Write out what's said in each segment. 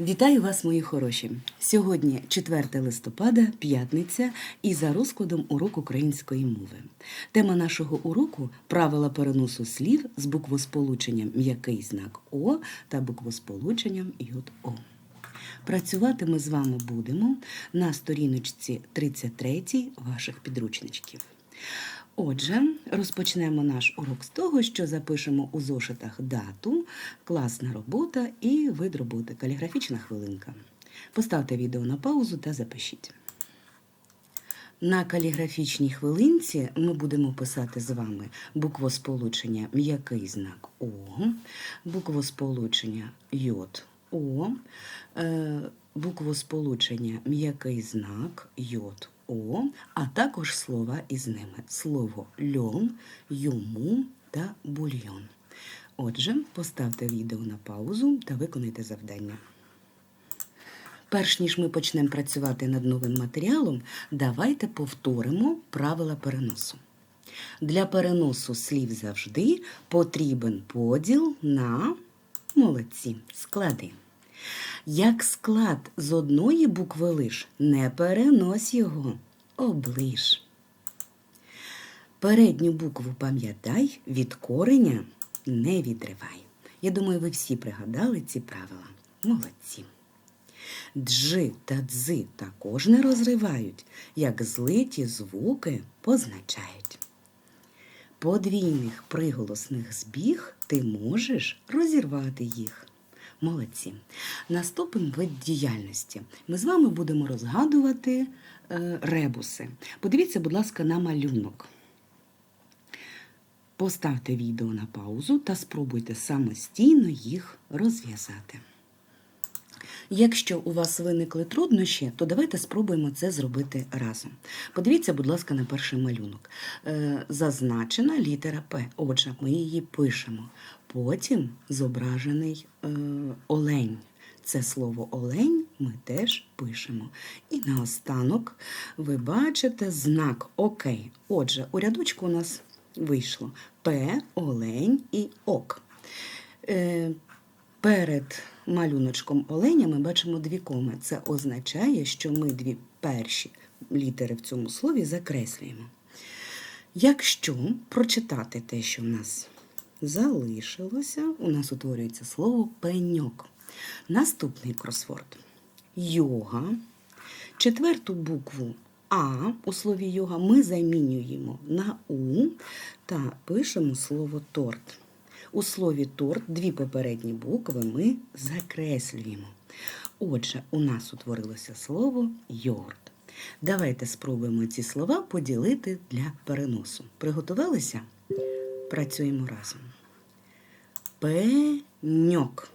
Вітаю вас, мої хороші! Сьогодні 4 листопада, п'ятниця, і за розкладом урок української мови. Тема нашого уроку правила переносу слів з буквосполученням м'який знак О та буквосполученням ЙО. Працювати ми з вами будемо на сторіночці 33 ваших підручничків. Отже, розпочнемо наш урок з того, що запишемо у зошитах дату, класна робота і вид роботи, каліграфічна хвилинка. Поставте відео на паузу та запишіть. На каліграфічній хвилинці ми будемо писати з вами буквосполучення м'який знак О, буквосполучення йод О, е, буквосполучення м'який знак йод О, а також слова із ними слово льон, йому та бульйон. Отже, поставте відео на паузу та виконайте завдання. Перш ніж ми почнемо працювати над новим матеріалом, давайте повторимо правила переносу. Для переносу слів завжди потрібен поділ на молодці склади. Як склад з одної букви лиш, не перенось його, облиш. Передню букву пам'ятай, від кореня не відривай. Я думаю, ви всі пригадали ці правила. Молодці. Джи та дзи також не розривають, як злиті звуки позначають. Подвійних приголосних збіг ти можеш розірвати їх. Молодці. Наступний вид діяльності. Ми з вами будемо розгадувати е, ребуси. Подивіться, будь ласка, на малюнок. Поставте відео на паузу та спробуйте самостійно їх розв'язати. Якщо у вас виникли труднощі, то давайте спробуємо це зробити разом. Подивіться, будь ласка, на перший малюнок. Е, зазначена літера П. Отже, ми її пишемо. Потім зображений е, олень. Це слово олень ми теж пишемо. І наостанок ви бачите знак ОК. Отже, у рядочку у нас вийшло П, олень і ок. Е, Перед малюночком оленя ми бачимо дві коми. Це означає, що ми дві перші літери в цьому слові закреслюємо. Якщо прочитати те, що в нас залишилося, у нас утворюється слово пеньок. Наступний кросворд. Йога. Четверту букву А у слові йога ми замінюємо на У та пишемо слово торт. У слові торт дві попередні букви ми закреслюємо. Отже, у нас утворилося слово йогурт. Давайте спробуємо ці слова поділити для переносу. Приготувалися? Працюємо разом. Пеньок.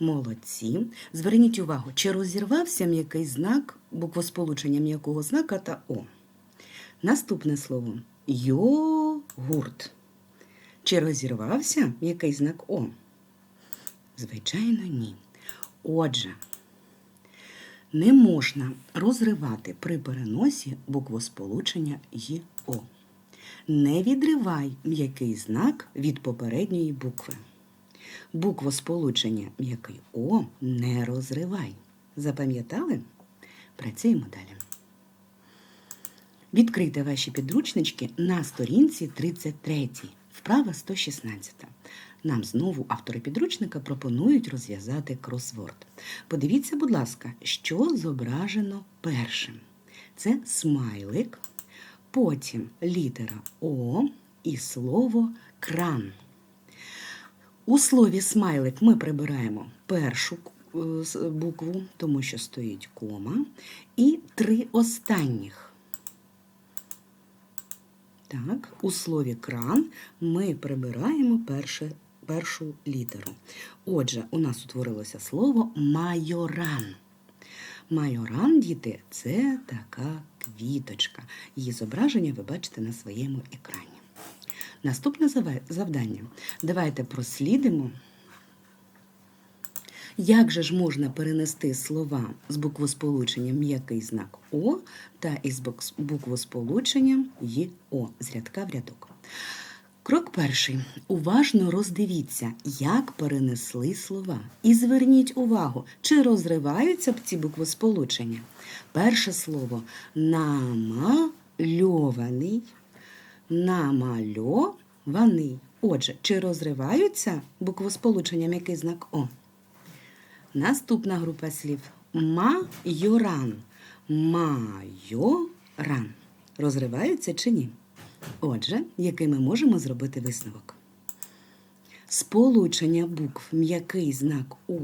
Молодці. Зверніть увагу, чи розірвався м'який знак, буквосполучення м'якого знака та О. Наступне слово йогурт. Чи розірвався який знак О? Звичайно, ні. Отже, не можна розривати при переносі буквосполучення ЙО. Не відривай м'який знак від попередньої букви. Буквосполучення м'який О не розривай. Запам'ятали? Працюємо далі. Відкрийте ваші підручнички на сторінці 33. Вправа 116. Нам знову автори підручника пропонують розв'язати кросворд. Подивіться, будь ласка, що зображено першим. Це смайлик, потім літера О і слово кран. У слові смайлик ми прибираємо першу е, букву, тому що стоїть кома, і три останніх. Так, у слові кран ми прибираємо перше, першу літеру. Отже, у нас утворилося слово майоран. Майоран, діти, це така квіточка. Її зображення ви бачите на своєму екрані. Наступне завдання. Давайте прослідимо. Як же ж можна перенести слова з буквосполученням м'який знак О та із буквосполученням ЙО з рядка в рядок? Крок перший. Уважно роздивіться, як перенесли слова. І зверніть увагу, чи розриваються б ці буквосполучення. Перше слово намальований, намальований. Отже, чи розриваються буквосполученням який знак О? Наступна група слів майоран. Майоран. Розриваються чи ні? Отже, який ми можемо зробити висновок? Сполучення букв м'який знак О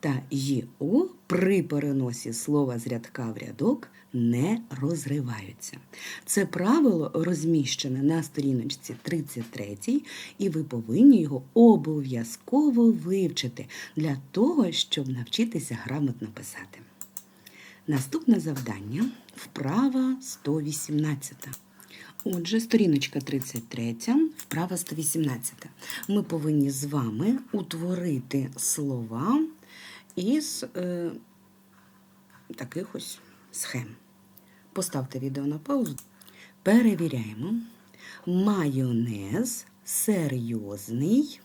та ЙО при переносі слова з рядка в рядок не розриваються. Це правило розміщене на сторіночці 33, і ви повинні його обов'язково вивчити для того, щоб навчитися грамотно писати. Наступне завдання вправа 118. Отже, сторіночка 33, вправа 118. Ми повинні з вами утворити слова із е, таких ось схем. Поставте відео на паузу. Перевіряємо. Майонез серйозний,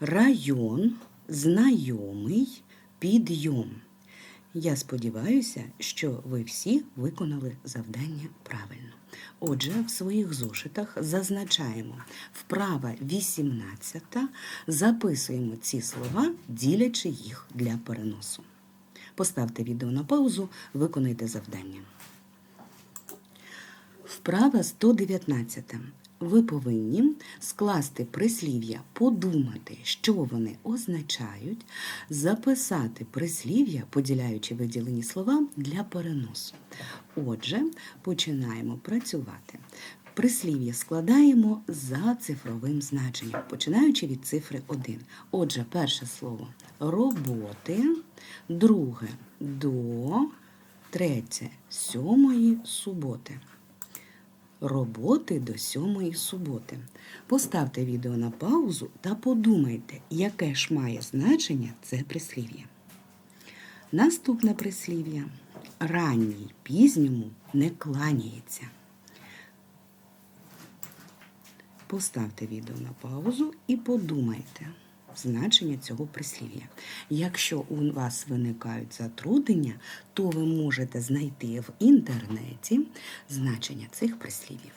район знайомий, підйом. Я сподіваюся, що ви всі виконали завдання правильно. Отже, в своїх зошитах зазначаємо вправа 18, записуємо ці слова, ділячи їх для переносу. Поставте відео на паузу, виконайте завдання. Вправа 119. Ви повинні скласти прислів'я, подумати, що вони означають, записати прислів'я, поділяючи виділені слова для переносу. Отже, починаємо працювати. Прислів'я складаємо за цифровим значенням, починаючи від цифри 1. Отже, перше слово роботи, друге до, третє сьомої суботи роботи до сьомої суботи. Поставте відео на паузу та подумайте, яке ж має значення це прислів'я. Наступне прислів'я. Ранній пізньому не кланяється. Поставте відео на паузу і подумайте значення цього прислів'я. Якщо у вас виникають затруднення, то ви можете знайти в інтернеті значення цих прислів'їв.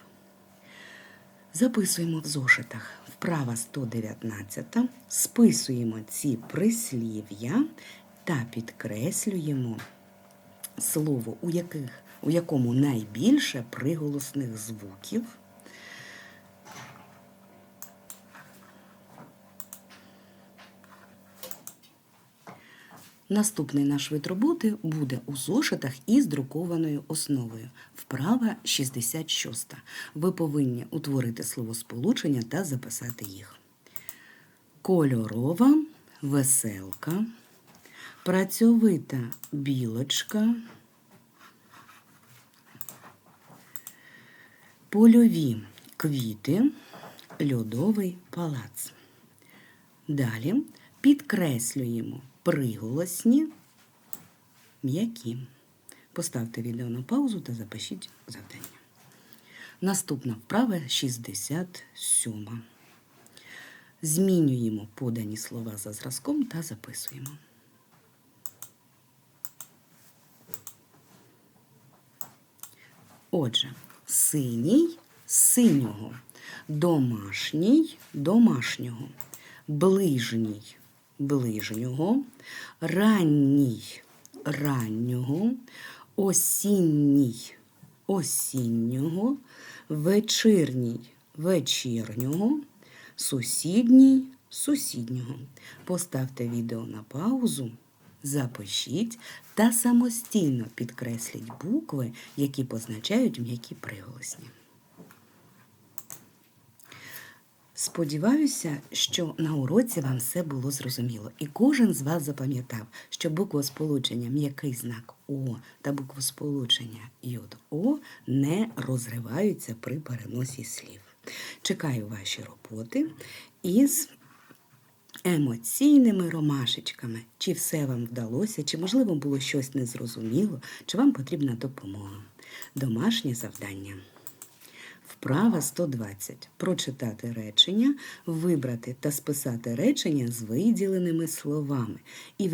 Записуємо в зошитах вправа 119, списуємо ці прислів'я та підкреслюємо слово, у, яких, у якому найбільше приголосних звуків. Наступний наш вид роботи буде у зошитах із друкованою основою. Вправа 66. Ви повинні утворити словосполучення та записати їх. Кольорова веселка, працьовита білочка, польові квіти, льодовий палац. Далі підкреслюємо приголосні м'які. Поставте відео на паузу та запишіть завдання. Наступна вправа 67. Змінюємо подані слова за зразком та записуємо. Отже, синій синього, домашній домашнього, ближній ближнього, ранній раннього, осінній осіннього, вечірній вечірнього, сусідній сусіднього. Поставте відео на паузу, запишіть та самостійно підкресліть букви, які позначають м'які приголосні. Сподіваюся, що на уроці вам все було зрозуміло, і кожен з вас запам'ятав, що буквосполучення м'який знак О та буквосполучення йод О не розриваються при переносі слів. Чекаю ваші роботи із емоційними ромашечками. Чи все вам вдалося, чи, можливо, було щось незрозуміло, чи вам потрібна допомога. Домашнє завдання. Вправа 120. Прочитати речення, вибрати та списати речення з виділеними словами і